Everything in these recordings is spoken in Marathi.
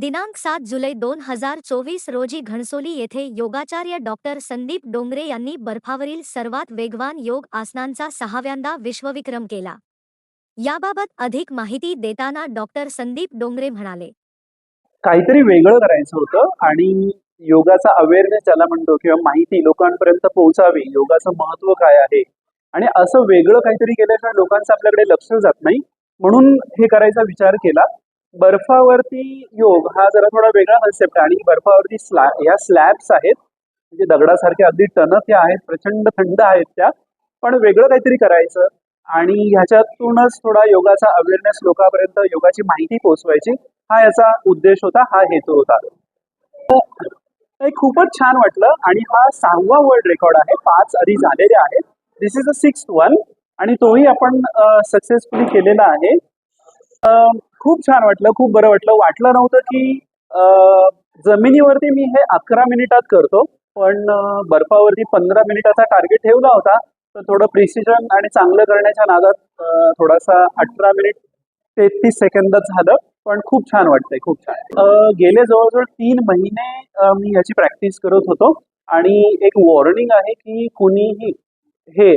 दिनांक सात जुलै दोन हजार चोवीस रोजी घणसोली येथे योगाचार्य डॉक्टर संदीप डोंगरे यांनी बर्फावरील सर्वात वेगवान योग आसनांचा सहाव्यांदा विश्वविक्रम केला. याबाबत अधिक माहिती देताना डॉक्टर संदीप डोंगरे म्हणाले. काहीतरी वेगळं करायचं होतं आणि योगाचा अवेअरनेस ज्याला म्हणतो किंवा माहिती लोकांपर्यंत पोहोचावी योगाचं महत्त्व काय आहे? आणि असं वेगळं काहीतरी केल्याशिवाय लोकांचं आपल्याकडे लक्ष जात नाही. म्हणून हे करायचा विचार केला. बर्फावरती योग हा जरा थोडा वेगळा कन्सेप्ट आहे. आणि बर्फावरती स्लॅ या स्लॅब्स आहेत. म्हणजे दगडासारखे अगदी टणक आहेत. प्रचंड थंड आहेत त्या. पण वेगळं काहीतरी करायचं. आणि ह्याच्यातूनच थोडा योगाचा अवेअरनेस लोकांपर्यंत योगाची माहिती पोहोचवायची. हा याचा उद्देश होता. हा हेतू होता. खूपच छान वाटलं. आणि हा सहावा वर्ल्ड रेकॉर्ड आहे. पाच आधी झालेले आहेत. This is a sixth one आणि तोही आपण सक्सेसफुली केलेला आहे. खूप छान वाटलं खूप बरं वाटलं. वाटलं नव्हतं की जमिनीवरती मी हे अकरा मिनिटात करतो पण बर्फावरती पंधरा मिनिटाचा टार्गेट ठेवला होता. तर थोडं प्रिसिजन आणि चांगलं करण्याच्या नादात थोडासा अठरा मिनिट तेहतीस सेकंदात झालं पण खूप छान वाटतंय खूप छान. गेले जवळजवळ तीन महिने मी याची प्रॅक्टिस करत होतो. आणि एक वॉर्निंग आहे की कुणीही हे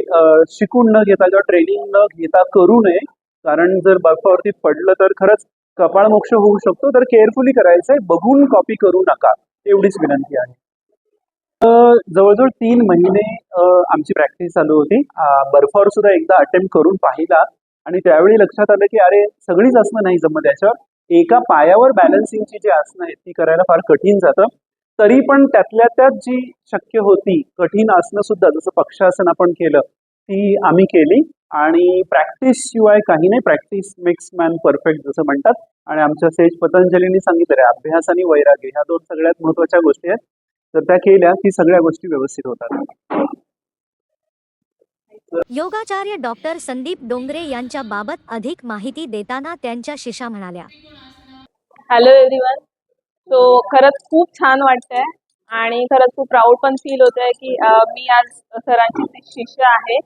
शिकून न घेता किंवा ट्रेनिंग न घेता करू नये कारण जर बर्फावरती पडलं तर खरंच कपाळमोक्ष होऊ शकतो. तर केअरफुली करायचंय. बघून कॉपी करू नका. एवढीच विनंती आहे. जवळजवळ तीन महिने आमची प्रॅक्टिस चालू होती. बर्फावर सुद्धा एकदा अटेम्प्ट करून पाहिला. आणि त्यावेळी लक्षात आलं की अरे सगळीच आसनं नाही जमत याच्यावर. एका पायावर बॅलन्सिंगची जी आसनं आहेत ती करायला फार कठीण जातं. तरी पण त्यातल्या त्यात जी शक्य होती कठीण आसनं सुद्धा जसं पक्षासन आपण केलं ती आम्ही केली. आणि प्रॅक्टिस शिवाय काही नाही. प्रॅक्टिस मेक्स मॅन परफेक्ट जसं म्हणतात. आणि आमच्या सेज पतंजलींनी सांगितलं अभ्यास आणि वैराग्य ह्या दोन सगळ्यात महत्त्वाच्या गोष्टी आहेत. तर त्या केल्या की सगळ्या गोष्टी व्यवस्थित होतात. योगाचार्य डॉक्टर संदीप डोंगरे यांच्या बाबत अधिक माहिती देताना त्यांच्या शिष्या म्हणाल्या. हॅलो एव्हरीवन सो खरंच खूप छान वाटतंय. आणि खरंच खूप प्राऊड पण फील होत आहे की मी आज सरांची ती शिष्य आहे.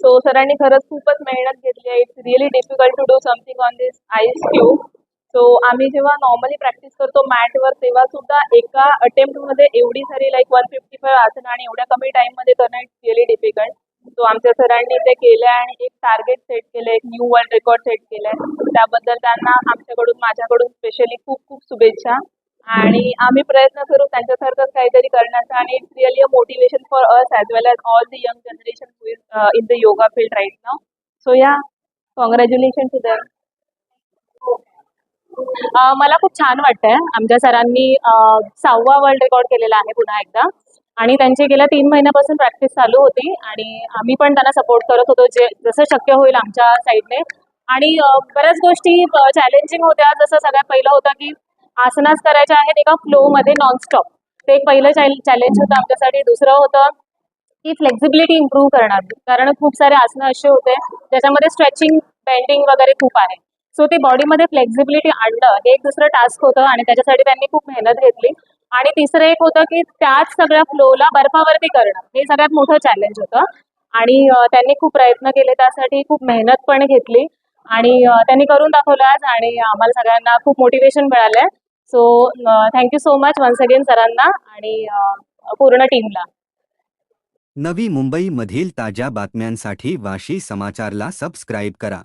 सो सरांनी खरंच खूपच मेहनत घेतली आहे. It's really difficult to do something on this ice cube so आम्ही जेव्हा नॉर्मली प्रॅक्टिस करतो मॅटवर तेव्हा सुद्धा एका अटेम्प्टमध्ये एवढी सारी लाईक वन फिफ्टी फाईव्ह आसन आणि एवढ्या कमी टाईममध्ये करणं इट्स रिअली डिफिकल्ट सो आमच्या सरांनी ते केलं आणि एक टार्गेट सेट केलं एक न्यू वर्ल्ड रेकॉर्ड सेट केलंय. त्याबद्दल त्यांना आमच्याकडून माझ्याकडून स्पेशली खूप खूप शुभेच्छा. आणि आम्ही प्रयत्न करू त्यांच्यासारखंच काहीतरी करण्याचा आणि it's really a motivation for us as well as all the young generation who is in the yoga field right now so या कॉंग्रॅच्युलेशन टू दॅम मला खूप छान वाटतंय. आमच्या सरांनी uh, सहावा वर्ल्ड रेकॉर्ड केलेला आहे पुन्हा एकदा. आणि त्यांची गेल्या तीन महिन्यापासून प्रॅक्टिस चालू होती. आणि आम्ही पण त्यांना सपोर्ट करत होतो. जे जसं शक्य होईल आमच्या साईडने आणि uh, बऱ्याच गोष्टी uh, चॅलेंजिंग होत्या. जसं सगळ्यात पहिलं होतं की आसनास करायच्या आहेत एका फ्लोमध्ये नॉनस्टॉप ते एक पहिलं चॅलेंज होतं आमच्यासाठी. दुसरं होतं की फ्लेक्झिबिलिटी इम्प्रूव्ह करणार. कारण खूप सारे आसनं असे होते ज्याच्यामध्ये स्ट्रेचिंग बेंडिंग वगैरे खूप आहे. सो ते बॉडीमध्ये फ्लेक्झिबिलिटी आणणं हे एक दुसरं टास्क होतं आणि त्याच्यासाठी त्यांनी खूप मेहनत घेतली. आणि तिसरं एक होतं की त्याच सगळ्या फ्लोला बर्फावरती करणं. हे सगळ्यात मोठं चॅलेंज होतं. आणि त्यांनी खूप प्रयत्न केले. त्यासाठी खूप मेहनत पण घेतली. आणि त्यांनी करून दाखवलं आज आणि आम्हाला सगळ्यांना खूप मोटिवेशन मिळालंय. So thank you so much once again सरांना आणि पूर्ण टीमला नवी मुंबईमधील ताज्या बातम्यांसाठी वाशी समाचारला सबस्क्राईब करा.